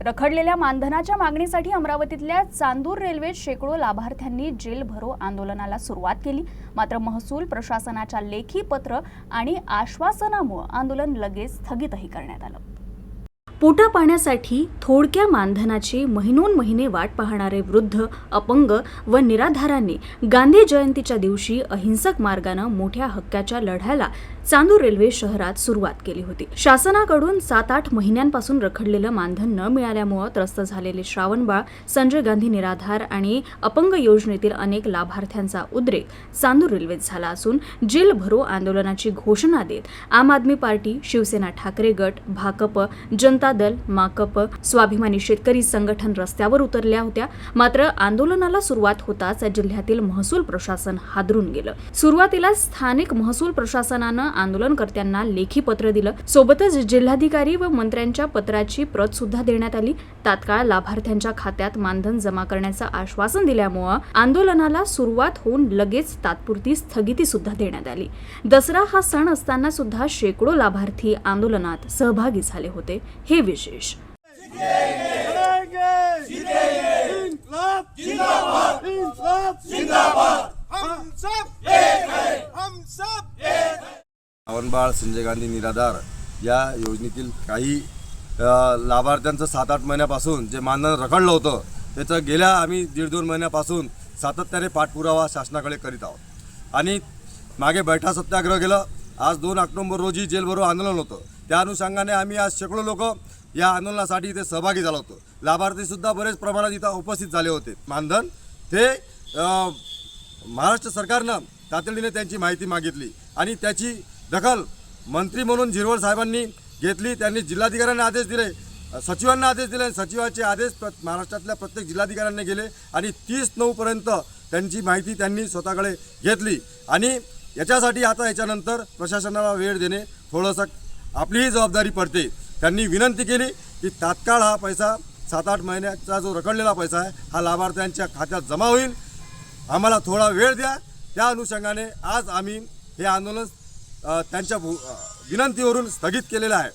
रखडलेल्या मानधनाच्या मागणीसाठी अमरावतीतल्या चांदूर रेल्वेत शेकडो लाभार्थ्यांनी जेल भरो आंदोलनाला सुरुवात केली. मात्र महसूल प्रशासनाच्या लेखी पत्र आणि आश्वासनामुळे आंदोलन लगेच स्थगितही करण्यात आलं. पोटा पाण्यासाठी थोडक्या मानधनाची महिनोन महिने वाट पाहणारे वृद्ध अपंग व निराधारांनी गांधी जयंतीच्या दिवशी अहिंसक मार्गानं मोठ्या हक्काच्या लढ्याला चांदूर रेल्वे शहरात सुरुवात केली होती. शासनाकडून सात आठ महिन्यांपासून रखडलेलं मानधन न मिळाल्यामुळं त्रस्त झालेले श्रावणबाळ संजय गांधी निराधार आणि अपंग योजनेतील अनेक लाभार्थ्यांचा उद्रेक चांदूर रेल्वेत झाला असून जेल भरो आंदोलनाची घोषणा देत आम आदमी पार्टी शिवसेना ठाकरे गट भाकप जनता दल माकप स्वाभिमानी शेतकरी संघटन रस्त्यावर उतरल्या होत्या. मात्र आंदोलनाला सुरुवात होताच जिल्ह्यातील महसूल प्रशासन हादरून गेलं. सुरुवातीला स्थानिक महसूल प्रशासनानं आंदोलनकर्त्यांना लेखी पत्र दिलं. सोबतच जिल्हाधिकारी व मंत्र्यांच्या पत्राची प्रत सुद्धा देण्यात आली. तात्काळ लाभार्थ्यांच्या खात्यात मानधन जमा करण्याचं आश्वासन दिल्यामुळं आंदोलनाला सुरुवात होऊन लगेच तात्पुरती स्थगिती सुद्धा देण्यात आली. दसरा हा सण असताना सुद्धा शेकडो लाभार्थी आंदोलनात सहभागी झाले होते. हे विशेष. लड़ेंगे श्रावणबाळ संजय गांधी निराधार या योजनेतील काही लाभार्थ्यांचं सात आठ महिन्यापासून जे मानधन रखडलं होतं त्याचं गेल्या आम्ही दीड दोन महिन्यापासून सातत्याने पाठपुरावा शासनाकडे करीत आहोत. आणि मागे बैठा सत्याग्रह गेलं आज दोन ऑक्टोंबर रोजी जेलभरो आंदोलन होतं. त्या अनुषंगाने आम्ही आज शेकडो लोक या आंदोलनासाठी इथे सहभागी झालो होतो. लाभार्थीसुद्धा बरेच प्रमाणात इथं उपस्थित झाले होते. मानधन ते महाराष्ट्र सरकारनं तातडीने त्यांची माहिती मागितली आणि त्याची दखल मंत्री म्हणून झिरवळ साहेबांनी घेतली. त्यांनी जिल्हाधिकाऱ्यांना आदेश दिले सचिवांना आदेश दिले सचिवाचे आदेश प्र महाराष्ट्रातल्या प्रत्येक जिल्हाधिकाऱ्यांनी गेले आणि तीस नऊपर्यंत त्यांची माहिती त्यांनी स्वतःकडे घेतली. आणि याच्यासाठी आता याच्यानंतर प्रशासनाला वेळ देणे थोडंसं आपलीही जबाबदारी पडते. त्यांनी विनंती केली की तात्काळ हा पैसा सात आठ महिन्याचा जो रखडलेला पैसा आहे हा लाभार्थ्यांच्या खात्यात जमा होईल. आम्हाला थोडा वेळ द्या. त्या अनुषंगाने आज आम्ही हे आंदोलन त्यांच्या विनंतीवरून स्थगित केलेलं आहे.